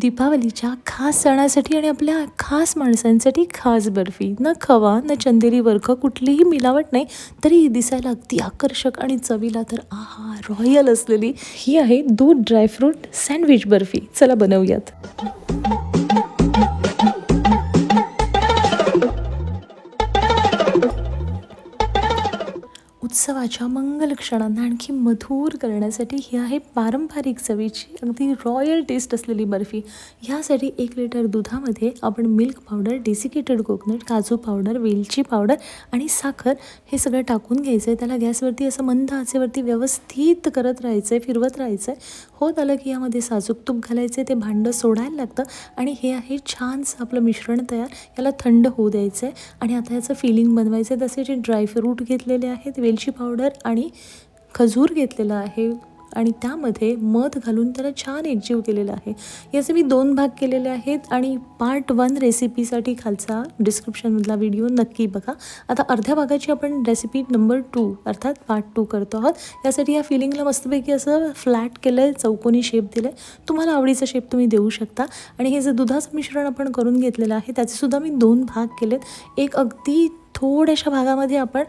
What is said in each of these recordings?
दीपावलीच्या खास सणासाठी आणि आपल्या खास माणसांसाठी खास बर्फी. न खवा न चंदेरी वर्ख कुठलीही मिलावट नाही तरी दिसायला अगदी आकर्षक आणि चवीला तर आहा रॉयल असलेली. ही आहे दूध ड्रायफ्रूट सँडविच बर्फी. चला बनवूयात. उत्सवाच्या मंगल क्षणांना आणखी मधुर करण्यासाठी ही आहे पारंपरिक चवीची अगदी रॉयल टेस्ट असलेली बर्फी. ह्यासाठी एक लिटर दुधामध्ये आपण मिल्क पावडर डेसिकेटेड कोकोनट काजू पावडर वेलची पावडर आणि साखर हे सगळं टाकून घ्यायचं आहे त्याला गॅसवरती असं मंद आचेवरती व्यवस्थित करत राहायचं आहे फिरवत राहायचं आहे होत आलं की यामध्ये साजूक तूप घालायचं आहे ते भांडं सोडायला लागतं आणि हे आहे छानसं आपलं मिश्रण तयार. याला थंड होऊ द्यायचं आहे आणि आता याचं फिलिंग बनवायचं आहे तसे जे ड्रायफ्रूट घेतलेले आहेत वेलची पावडर आणि खजूर घेतलेला आहे. आणि त्यामध्ये मध घालून त्याला छान एकजीव केलेला आहे. याचे मी दोन भाग केलेले आहेत आणि पार्ट वन रेसिपीसाठी खालचा डिस्क्रिप्शनमधला व्हिडिओ नक्की बघा. आता अर्ध्या भागाची आपण रेसिपी नंबर टू अर्थात पार्ट टू करतो आहोत. यासाठी या फिलिंगला मस्तपैकी असं फ्लॅट केलं आहे चौकोनी शेप दिलं आहे तुम्हाला आवडीचा शेप तुम्ही देऊ शकता. आणि हे जे दुधाचं मिश्रण आपण करून घेतलेलं आहे त्याचेसुद्धा मी दोन भाग केलेत. एक अगदी थोड्याशा भागामध्ये आपण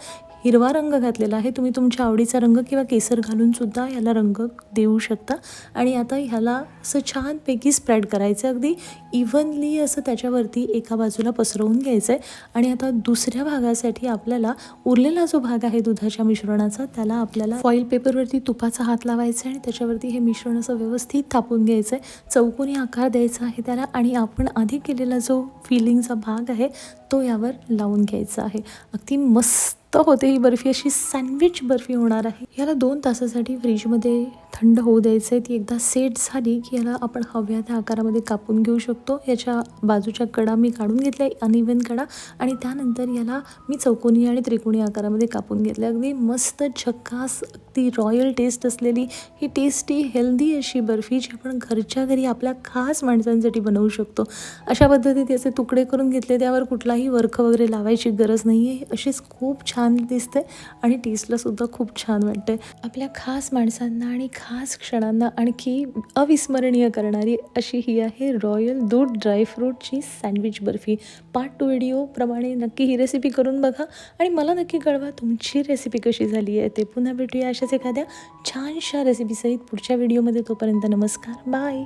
हिरवा रंग घातलेला आहे. तुम्ही तुमच्या आवडीचा रंग किंवा केसर घालून सुद्धा ह्याला रंग देऊ शकता. आणि आता ह्याला असं छानपैकी स्प्रेड करायचं अगदी इव्हनली असं त्याच्यावरती एका बाजूला पसरवून घ्यायचं आहे आणि आता दुसऱ्या भागासाठी आपल्याला उरलेला जो भाग आहे दुधाच्या मिश्रणाचा त्याला आपल्याला फॉईल पेपरवरती तुपाचा हात लावायचा आहे आणि त्याच्यावरती हे मिश्रण असं व्यवस्थित थापून घ्यायचं आहे चौकोनी आकार द्यायचा आहे त्याला आणि आपण आधी केलेला जो फिलिंगचा भाग आहे तो यावर लावून घ्यायचा आहे. अगदी मस्त तर होते ही बर्फी अशी सँडविच बर्फी होणार आहे. याला दोन तासासाठी फ्रीजमध्ये थंड होऊ द्यायचं आहे ती एकदा सेट झाली की याला आपण हव्या त्या आकारामध्ये कापून घेऊ शकतो. याच्या बाजूच्या कडा मी काढून घेतल्या अनइवन कडा. आणि त्यानंतर याला मी चौकोनी आणि त्रिकोणी आकारामध्ये कापून घेतले अगदी मस्त झक्कास ती रॉयल टेस्ट असलेली ही टेस्टी हेल्दी अशी बर्फी जी आपण घरच्या घरी आपल्या खास माणसांसाठी बनवू शकतो. अशा पद्धतीत याचे तुकडे करून घेतले त्यावर कुठलाही वर्ख वगैरे लावायची गरज नाही आहे अशीच खूप छान दिसते आणि टेस्टलासुद्धा खूप छान वाटते आपल्या खास माणसांना आणि खास क्षणांना आणखी अविस्मरणीय करणारी अशी ही आहे रॉयल दूध ड्रायफ्रूटची सँडविच बर्फी. पार्ट टू व्हिडिओप्रमाणे नक्की ही रेसिपी करून बघा. आणि मला नक्की कळवा तुमची रेसिपी कशी झाली आहे ते पुन्हा भेटूया अशाच एखाद्या छानशा रेसिपीसहित पुढच्या व्हिडिओमध्ये तोपर्यंत नमस्कार. बाय